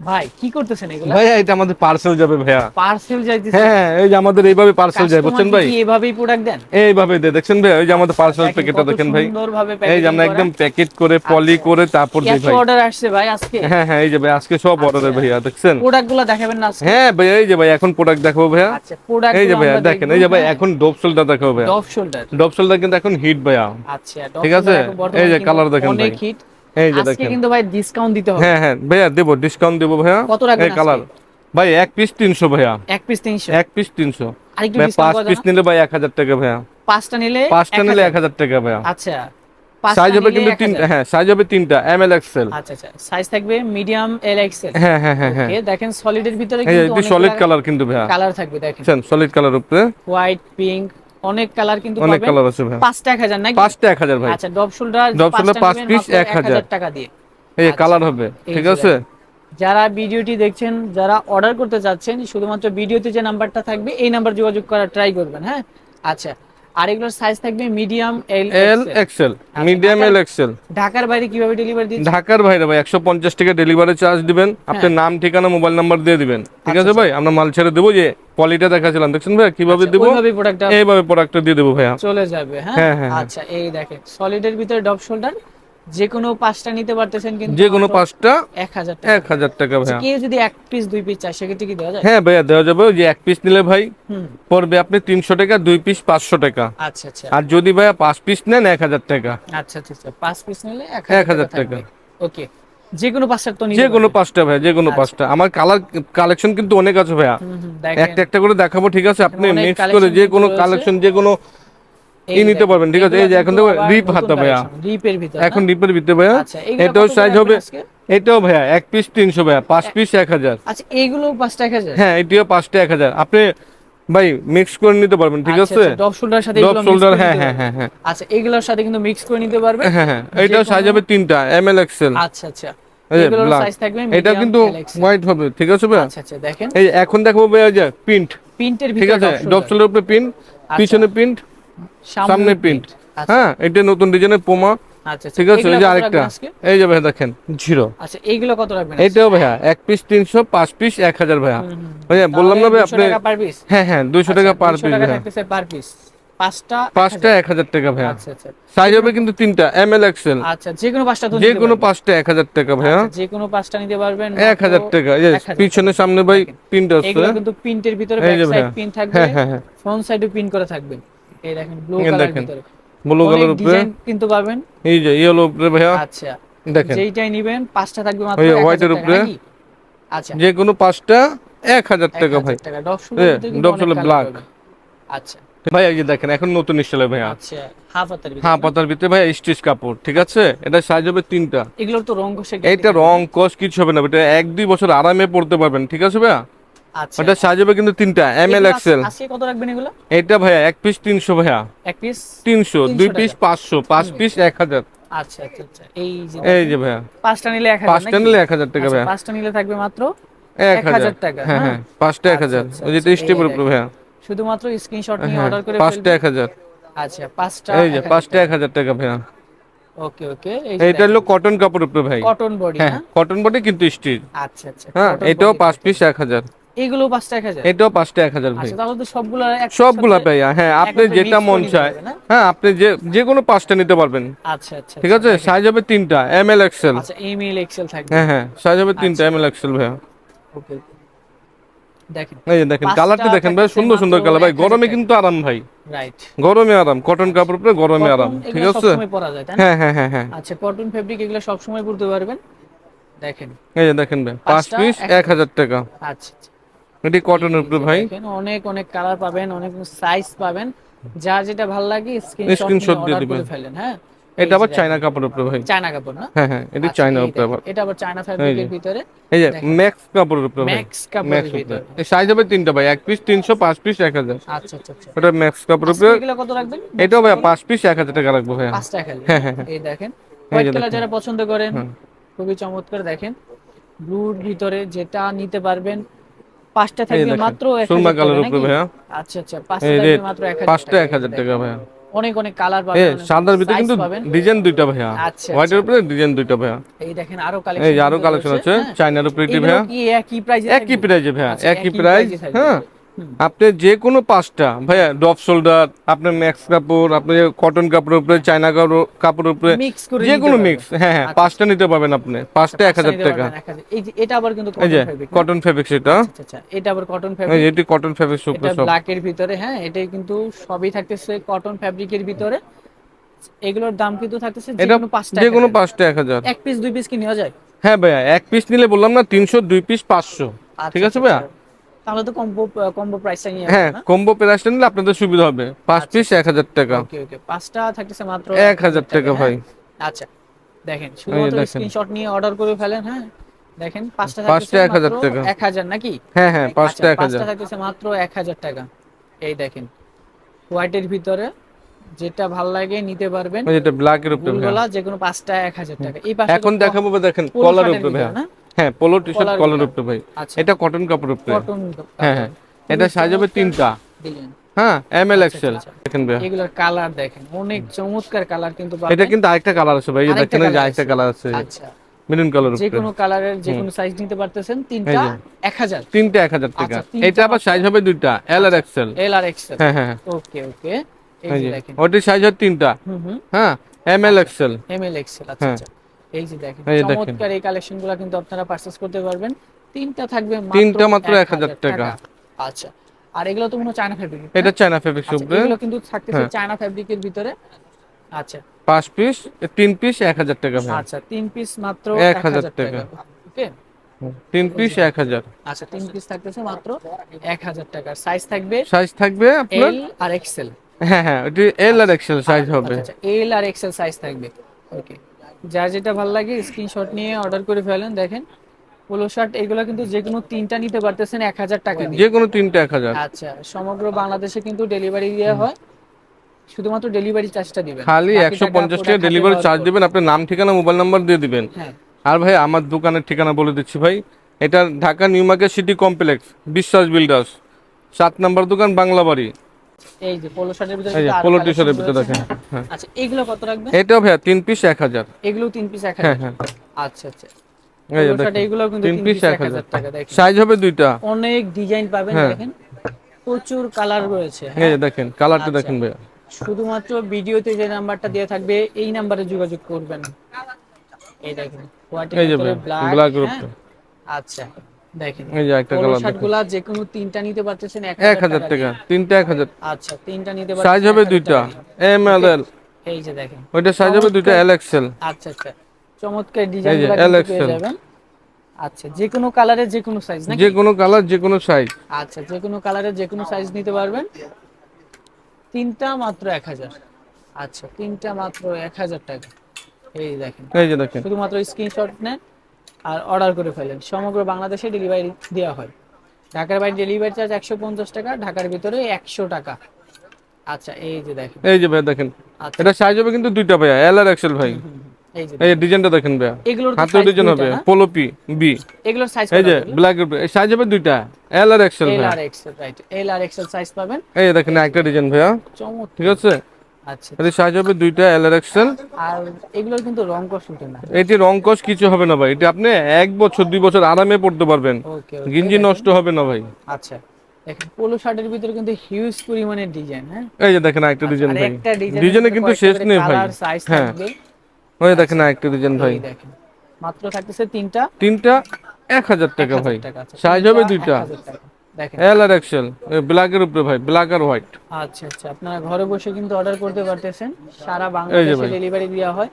ভাই কি করতেছেন এগুলা? ভাইয়া এটা আমাদের পার্সেল যাবে ভাইয়া। পার্সেল যাইতেছে? হ্যাঁ এই যে আমাদের এইভাবে পার্সেল যায় বুঝছেন ভাই? কি এভাবেই প্রোডাক্ট দেন? এইভাবে দে দেখছেন ভাই? ওই যে আমাদের পার্সেল প্যাকেটটা দেখেন ভাই। সুন্দরভাবে এই যে আমরা একদম প্যাকেট করে পলি আচ্ছা। করে তারপর দিই ভাই। অর্ডার আসছে ভাই আজকে? হ্যাঁ হ্যাঁ এই যে ভাই আজকে সব অর্ডারের ভাইয়া দেখছেন? প্রোডাক্টগুলো দেখাবেন না আজকে? হ্যাঁ ভাই এই যে ভাই এখন প্রোডাক্ট দেখাবো ভাইয়া। আচ্ছা প্রোডাক্ট এই যে ভাইয়া দেখেন এই যে ভাই এখন ডোপ দেখাবো ভাইয়া। শোল্ডার ডোপ কিন্তু এখন হিট ভাইয়া। আচ্ছা ঠিক আছে? এই যে colour দেখেন অনেক হিট এই যে দেখেন। কিন্তু ভাই ডিসকাউন্ট দিতে হবে। হ্যাঁ হ্যাঁ ভাইয়া দেবো ডিসকাউন্ট দেবো ভাইয়া। কত রাখবেন কালার ভাই এক পিস তিনশো ভাইয়া। এক পিস 300 এক পিস তিনশো। আরেকটু ভাই পাঁচ পিস নিলে ভাই এক হাজার টাকা ভাইয়া। পাঁচটা নিলে পাঁচটা নিলে 1000 টাকা ভাইয়া। আচ্ছা। সাইজ হবে কিন্তু 1000 তিনটা হ্যাঁ সাইজ হবে তিনটা এম এল এক্সেল আচ্ছা আচ্ছা। সাইজ থাকবে মিডিয়াম এল এক্সেল হ্যাঁ হ্যাঁ হ্যাঁ হ্যাঁ। দেখেন সলিডের ভিতরে কিন্তু সলিড কালার কিন্তু ভাইয়া। কালার থাকবে দেখেন। সলিড কালার উপরে। হোয়াইট পিঙ্ক অনেক কালার কিন্তু অনেক কালার আছে ভাইয়া পাঁচটা 1000 নাকি? পাঁচটা এক হাজার ভাই। আচ্ছা ডব শোল্ডার ডব shoulder পাঁচ piece 1000 টাকা দিয়ে। এই আচ্ছা। কালার হবে ঠিক আছে? যারা ভিডিওটি দেখছেন যারা অর্ডার করতে চাচ্ছেন শুধুমাত্র ভিডিওতে যে নাম্বারটা থাকবে এই নাম্বার যোগাযোগ করার ট্রাই করবেন হ্যাঁ? আচ্ছা আর এগুলোর সাইজ থাকবে medium L L XL medium L XL ঢাকার বাইরে কীভাবে ডেলিভারি দিচ্ছেন? ঢাকার বাইরে ভাই একশো পঞ্চাশ টাকা ডেলিভারি চার্জ দিবেন। আপনার নাম ঠিকানা মোবাইল নাম্বার দিয়ে দিবেন। ঠিক হ্যাঁ। আচ্ছা, আছে ভাই? আমরা মাল ছেড়ে দেবো যে কোয়ালিটি দেখাছিলাম। দেখছেন ভাই কীভাবে দেব? এইভাবে প্রোডাক্টটা এইভাবে প্রোডাক্টটা দিয়ে দেবো ভাইয়া। চলে যাবে হ্যাঁ? হ্যাঁ, হ্যাঁ, হ্যাঁ। আচ্ছা এই দেখেন সলিডের ভিতরে ডব শোল্ডার যে কোনো পাঁচটা নিতে পারতেছেন কিন্তু যে কোনো পাঁচটা এক হাজার টাকা। এক হাজার টাকা আচ্ছা, ভাইয়া। কেউ যদি এক পিস দুই পিস চায় সেক্ষেত্রে কি দেওয়া যায়? হ্যাঁ ভাইয়া দেওয়া যাবে যে এক পিস নিলে ভাই পড়বে আপনি তিনশো টাকা দুই পিস পাঁচশো টাকা। আচ্ছা আচ্ছা। আর যদি ভাইয়া পাঁচ পিস নেন এক হাজার টাকা। আচ্ছা আচ্ছা আচ্ছা। পাঁচ পিস নিলে এক হাজার টাকা। ওকে। যে কোনো পাঁচটার তো যে কোনো পাঁচটা ভাইয়া যে কোনো পাঁচটা। আমার কালার কালেকশন কিন্তু অনেক আছে ভাইয়া। একটা একটা করে দেখাবো ঠিক আছে? আপনি মিক্স করে যে কোনো কালেকশন যে কোনো এই নিতে পারবেন, ঠিক আছে? এই যে এখন দেখো হাতা ভাইয়া। ভিতরে, এখন না? ডিপের ভিতরে ভাইয়া। আচ্ছা, এটাও সাইজ হবে? এটাও ভাইয়া এক পিস তিনশো ভাইয়া পাঁচ পিস এক হাজার। আচ্ছা এইগুলো পাঁচটা এক হাজার? হ্যাঁ এটিও পাঁচটা এক হাজার। আপনি ভাই মিক্স করে নিতে পারবেন ঠিক আছে? ডব শোল্ডার সাথে ডপ শোল্ডার হ্যাঁ হ্যাঁ হ্যাঁ হ্যাঁ। আচ্ছা এগুলোর সাথে কিন্তু মিক্স করে নিতে পারবে হ্যাঁ হ্যাঁ এটাও সাইজ হবে তিনটা এম এল এক্সেল আচ্ছা আচ্ছা। এটা কিন্তু হোয়াইট হবে ঠিক আছে ভাইয়া? আচ্ছা আচ্ছা দেখেন। এই এখন দেখব ভাইয়া যে প্রিন্ট প্রিন্টের ঠিক আছে? ডপ শোল্ডার উপরে প্রিন্ট পিছনে প্রিন্ট সামনে প্রিন্ট আচ্ছা। হ্যাঁ এটা নতুন ডিজাইনের পোমা আচ্ছা ঠিক আছে এই যে আরেকটা। এই যে ভাইয়া দেখেন। জিরো। আচ্ছা এইগুলো কত রাখবেন এটাও ভাইয়া এক পিস তিনশো পাঁচ পিস এক হাজার ভাইয়া। ভাইয়া বললাম না ভাই আপনি হ্যাঁ হ্যাঁ দুইশো টাকা পার পিস পার পিস পাঁচটা পাঁচটা এক হাজার টাকা ভাইয়া। আচ্ছা আচ্ছা। সাইজ হবে কিন্তু তিনটা এম এল এক্সেল আচ্ছা যে কোনো পাঁচটা তো যে কোনো পাঁচটা এক হাজার টাকা ভাইয়া। আচ্ছা, যে কোনো পাঁচটা নিতে পারবেন এক হাজার টাকা। এই যে 1000 পিছনে সামনে ভাই প্রিন্ট আছে। কিন্তু প্রিন্টের ভিতরে এই ব্যাক সাইড প্রিন্ট থাকবে হ্যাঁ হ্যাঁ হ্যাঁ। ফ্রন্ট সাইডে প্রিন্ট করা থাকবে। এই দেখেন ব্লু কালার ভিতরে। ব্লু কালার উপরে। কিন্তু পাবেন। এই যে ইয়েলো উপরে ভাইয়া। আচ্ছা দেখেন। যেইটাই নেবেন পাঁচটা থাকবে মাত্র ওই যে 1000 white এর টাকা, উপরে। আচ্ছা। যে কোনো পাঁচটা এক হাজার টাকা ভাই। 1000 টাকা ডগ শুল এ, dog shoe black। আচ্ছা। ভাই এই দেখেন এখন নতুন স্টাইলে ভাইয়া। আচ্ছা হাফ হাতের ভিতরে। না? পাতার ভিতরে ভাই স্টিচ কাপড় ঠিক আছে? এটা সাইজ হবে তিনটা। এগুলোর তো রং কষে এইটা রং কস কিছু হবে না এটা এক দুই বছর আরামে পড়তে পারবেন ঠিক আছে ভাইয়া? ওটা সাইজ হবে কিন্তু তিনটা এম এল এক্সেল কত রাখবেন এগুলো? এটা ভাইয়া এক পিস তিনশো ভাইয়া। এক পিস তিনশো দুই পিস পাঁচশো পাঁচ পিস এক হাজার। আচ্ছা আচ্ছা আচ্ছা। এই যে এই যে ভাইয়া। পাঁচটা নিলে এক হাজার পাঁচটা? নিলে এক হাজার টাকা আচ্ছা, ভাইয়া। পাঁচটা নিলে থাকবে মাত্র এক হাজার টাকা, হ্যাঁ হ্যাঁ? হ্যাঁ পাঁচটা এক আচ্ছা, হাজার। আচ্ছা, ওই যেটা আচ্ছা, স্টেপের উপরে ভাইয়া। শুধুমাত্র স্ক্রিনশট নিয়ে হ্যাঁ অর্ডার করে পাঁচটা এক হাজার। আচ্ছা পাঁচটা এই যে পাঁচটা এক হাজার টাকা ভাইয়া। ওকে ওকে এইটা হলো কটন কাপড় উপরে ভাই। কটন বডি হ্যাঁ কটন বডি কিন্তু স্টিচ আচ্ছা আচ্ছা হ্যাঁ এটাও পাঁচ পিস এক হাজার। এগুলো পাঁচটা এটাও ভাই। আচ্ছা তাহলে তো সবগুলো হ্যাঁ আপনি যেটা মন নিতে চায়। হ্যাঁ আপনি যে যে কোনো পাঁচটা নিতে পারবেন। আচ্ছা আচ্ছা ঠিক আছে? সাইজ হবে তিনটা এম এল এক্সেল আচ্ছা এমএল এক্সেল থাকবে। হ্যাঁ হ্যাঁ সাইজ হবে তিনটা আচ্ছা। এম এল এক্সেল ভাইয়া। ওকে দেখেন দেখেন কালারটি দেখেন ভাই সুন্দর সুন্দর কালার ভাই। গরমে কিন্তু আরাম ভাই। রাইট গরমে আরাম কটন কাপড় উপরে গরমে আরাম ঠিক আছে? হ্যাঁ হ্যাঁ হ্যাঁ হ্যাঁ। আচ্ছা কটন ফেব্রিক এগুলো সব সময় পরতে পারবেন। দেখেন। এই যে দেখেন ভাই পাঁচ পিস এক এক হাজার টাকা। আচ্ছা আচ্ছা। এটি কটনের উপরে ভাই অনেক অনেক কালার পাবেন অনেক সাইজ পাবেন। যার যেটা ভালো লাগে স্ক্রিনশট দিয়ে দিবেন। ফেলেন হ্যাঁ? এটা আবার চায়না কাপড়ের উপরে ভাই চায়না কাপড় না? হ্যাঁ হ্যাঁ এটি চায়না উপরে আবার এটা আবার চায়না ফ্যাব্রিকের ভিতরে। এই যে ম্যাক্স কাপড়ের উপরে ম্যাক্স কাপড়ের ভিতরে। এই সাইজ হবে তিনটা ভাই এক পিস তিনশো পাঁচ পিস এক হাজার। আচ্ছা আচ্ছা আচ্ছা। ওটা ম্যাক্স কাপড়ের উপরে এগুলো কত রাখবেন? এটাও ভাই পাঁচ পিস এক হাজার টাকা রাখব ভাই পাঁচটা খেলে হ্যাঁ, হ্যাঁ, হ্যাঁ। এই দেখেন হোয়াইট কালার যারা পছন্দ করেন খুবই চমৎকার দেখেন। ব্লুর ভিতরে যেটা নিতে পারবেন পাঁচটা থাকবে মাত্র সুরমা কালার টাকা উপরে? ভাইয়া। আচ্ছা আচ্ছা পাঁচটা থাকবে মাত্র পাঁচটা টাকা, ভাইয়া। অনেক অনেক কালার পাবেন অনেক সাদার ভিতরে কিন্তু ডিজাইন দুইটা ভাইয়া। আচ্ছা, হোয়াইটের উপরে ডিজাইন দুইটা ভাইয়া। এই দেখেন আরও কালেকশন যে আরও কালেকশন আছে চাইনার উপরে ভাইয়া। কি একই প্রাইসে একই প্রাইজে ভাইয়া আচ্ছা, একই প্রাইস। হ্যাঁ। আপনি যে কোনো পাঁচটা ভাইয়া ডপ শোল্ডার আপনার ম্যাক্স কাপড় আপনি কটন কাপড়ের উপরে চায়না কাপড় কাপড়ের উপরে যে কোনো মিক্স হ্যাঁ হ্যাঁ আচ্ছা। পাঁচটা নিতে পারবেন আপনি পাঁচটা এক হাজার টাকা। পারবেন, 1000 এই যে এটা আবার কিন্তু কটন ফেব্রিক সেটা? আচ্ছা আচ্ছা এটা আবার কটন ফেব্রিক এটি কটন ফেব্রিক সুপার সব ব্ল্যাক এর ভিতরে হ্যাঁ এটাই কিন্তু সবই থাকতেছে কটন ফেব্রিকের ভিতরে। এগুলোর দাম কিন্তু থাকতেছে যে কোনো পাঁচটা যে কোনো। পাঁচটা এক হাজার। এক পিস দুই পিস কি নেওয়া যায়? হ্যাঁ ভাইয়া এক পিস নিলে বললাম না তিনশো দুই পিস পাঁচশো। ঠিক আছে ভাইয়া। তাহলে তো কম্বো কম্বো প্রাইসটা নিয়ে হ্যাঁ কম্বো প্রাইসটা নিলে আপনাদের সুবিধা হবে। পাঁচ পিস এক হাজার টাকা। ওকে ওকে পাঁচটা থাকতেছে মাত্র এক হাজার টাকা ভাই। হ্যাঁ? আচ্ছা দেখেন শুধুমাত্র স্ক্রিনশট নিয়ে অর্ডার করে ফেলেন হ্যাঁ? দেখেন পাঁচটা পাঁচটা 1000 মাত্র টাকা। 1000 নাকি? হ্যাঁ হ্যাঁ পাঁচটা আচ্ছা, এক হাজার। থাকতেছে মাত্র 1000 টাকা। এই দেখেন হোয়াইটের ভিতরে যেটা ভালো লাগে নিতে পারবেন। যেটা ব্ল্যাক এর উপরে। ফুলগোলা যে কোনো পাঁচটা 1000 টাকা। এই পাশে এখন দেখাবো দেখেন কলার উপরে ভাইয়া না? হ্যাঁ পোলো টি শার্ট কলার উপরে। উপরে ভাই। আচ্ছা। এটা কটন কাপড়ের উপরে হ্যাঁ হ্যাঁ। এটা সাইজ হবে তিনটা। হ্যাঁ এম এল এক্সেল আচ্ছা। দেখেন ভাইয়া। এগুলোর কালার দেখেন। অনেক চমৎকার কালার কিন্তু এটা কিন্তু আরেকটা কালার আছে ভাই। এই দেখেন যে আরেকটা কালার আছে। আচ্ছা। মেরুন কালার যে কোনো কালারের যে কোনো সাইজ নিতে পারতেছেন তিনটা এই যে। 1000 তিনটা এক হাজার টাকা। আচ্ছা, এটা আবার সাইজ হবে দুইটা। এল আর এক্সেল এল আর এক্সেল হ্যাঁ হ্যাঁ। ওকে ওকে। এই দেখেন। ওটির সাইজ হচ্ছে তিনটা। হুম হ্যাঁ M L XL M L XL আচ্ছা হ্যাঁ। আচ্ছা। এই যে দেখেন। চমৎকার এই কালেকশনগুলো কিন্তু আপনারা পারচেজ করতে পারবেন। তিনটা থাকবে তিনটা মাত্র 1000 1000 টাকা। আচ্ছা আর এগুলো তো মনে চায়না ফেব্রিক এটা চায়না ফেব্রিক উপরে এগুলো কিন্তু থাকতেছে হ্যাঁ। চায়না ফেব্রিকের ভিতরে। আচ্ছা। পাঁচ পিস তিন পিস এক হাজার টাকা ভাই। আচ্ছা তিন পিস মাত্র 1000 1000 টাকা। ওকে? তিন পিস এক হাজার। আচ্ছা তিন পিস থাকতেছে মাত্র 1000 টাকা। সাইজ থাকবে সাইজ থাকবে আপনার? এল আর এক্সেল হ্যাঁ হ্যাঁ এল আর এক্সেল সাইজ হবে। আচ্ছা এল আর এক্সেল সাইজ থাকবে। ওকে। যার যেটা ভালো লাগে স্ক্রিনশট নিয়ে অর্ডার করে ফেলেন। দেখেন পোলো শার্ট এগুলো কিন্তু যে কোনো তিনটা নিতে পারতেছেন এক হাজার টাকা দিয়ে। যে কোনো তিনটা এক হাজার। আচ্ছা সমগ্র বাংলাদেশে কিন্তু ডেলিভারি দেওয়া হয়। শুধুমাত্র ডেলিভারি চার্জটা দিবেন। খালি একশো টাকা পঞ্চাশ টাকা ডেলিভারি চার্জ দিবেন। আপনার নাম ঠিকানা মোবাইল নাম্বার দিয়ে দিবেন। হ্যাঁ। আর ভাই আমার দোকানের ঠিকানা বলে দিচ্ছি ভাই। এটা Dhaka new market city complex Biswas builders সাত নম্বর দোকান বাংলা বাড়ি এই যে পোলো শার্টের ভিতরে এই যে কিন্তু আরও পোলো টি শার্টের ভিতরে দেখেন হ্যাঁ। আচ্ছা এগুলো কত রাখবেন? এটাও ভাইয়া তিন পিস এক হাজার। এগুলো তিন পিস এক হ্যাঁ হ্যাঁ। আচ্ছা আচ্ছা। এই দেখেন এগুলো কিন্তু পিস টাকা দেখেন। সাইজ হবে দুইটা। অনেক ডিজাইন পাবেন হ্যাঁ। দেখেন। প্রচুর কালার রয়েছে এই যে দেখেন কালারটা আচ্ছা। দেখেন ভাইয়া। শুধুমাত্র ভিডিওতে যে নাম্বারটা দেওয়া থাকবে এই নাম্বারে যোগাযোগ করবেন। এই দেখেন হ্যাঁ? আচ্ছা। দেখেন। এই যে একটা কালার শার্ট যে কোনো তিনটা নিতে পারতেছেন এক এক হাজার টাকা তিনটা এক হাজার। আচ্ছা তিনটা নিতে সাইজ হবে দুইটা। এম এল এল এই যে দেখেন। ওইটা সাইজ হবে দুইটা এল আচ্ছা আচ্ছা। চমৎকার ডিজাইন যে গুলা কিন্তু LXL পেয়ে যাবেন। আচ্ছা যে কোনো কালারে যে কোনো সাইজ নাকি? যে কোনো কালার যে কোনো সাইজ আচ্ছা যে কোনো কালারে যে কোনো সাইজ নিতে পারবেন। তিনটা মাত্র এক হাজার। আচ্ছা তিনটা মাত্র এক হাজার টাকা। এই দেখেন। এই যে দেখেন। শুধুমাত্র স্ক্রিনশট নেন। আর অর্ডার করে ফেলেন। সমগ্র বাংলাদেশে ডেলিভারি দেওয়া হয়। ঢাকার বাইরে ডেলিভারি চার্জ একশো পঞ্চাশ টাকা ঢাকার ভিতরে একশো টাকা। আচ্ছা এই যে দেখেন। এই যে ভাই দেখেন। আচ্ছা। এটা সাইজ হবে কিন্তু দুইটা ভাইয়া এল আর এক্সেল ভাই। এই যে এই ডিজাইনটা দেখেন ভাইয়া। এগুলোর তো ডিজাইন হবে না? পোলো পি বি এগুলোর সাইজ এই যে ব্ল্যাক এই সাইজ হবে দুইটা এল আর এক্সেল এল আর এক্সেল রাইট এল আর এক্সেল সাইজ পাবেন। এই দেখেন একটা ডিজাইন ভাইয়া। চমৎকার। ঠিক আছে? আচ্ছা সাইজ হবে দুইটা আর এক্সেল আর এগুলোর কিন্তু রং কষ উঠে না। এটি রং কিছু হবে না ভাই এটা আপনি এক বছর দুই বছর আরামে পড়তে পারবেন। গিঞ্জি নষ্ট হবে না ভাই। আচ্ছা দেখেন পোলো শার্টের ভিতরে কিন্তু হিউজ পরিমাণের ডিজাইন হ্যাঁ? এই যে দেখেন একটা ডিজাইন ভাই। ডিজাইনে কিন্তু শেষ নেই ভাই। সাইজ হ্যাঁ। থাকবে ওই দেখেন একটা ডিজাইন ভাই। দেখেন মাত্র থাকতেছে তিনটা। তিনটা এক হাজার টাকা ভাই। আচ্ছা, সাইজ হবে দুইটা। 1000 টাকা। দেখেন। এল আর এক্সেল উপরে ভাই ব্ল্যাক আর হোয়াইট। আচ্ছা আচ্ছা। আপনারা ঘরে বসে কিন্তু অর্ডার করতে পারতেছেন। সারা বাংলাদেশে ডেলিভারি দেওয়া হয়।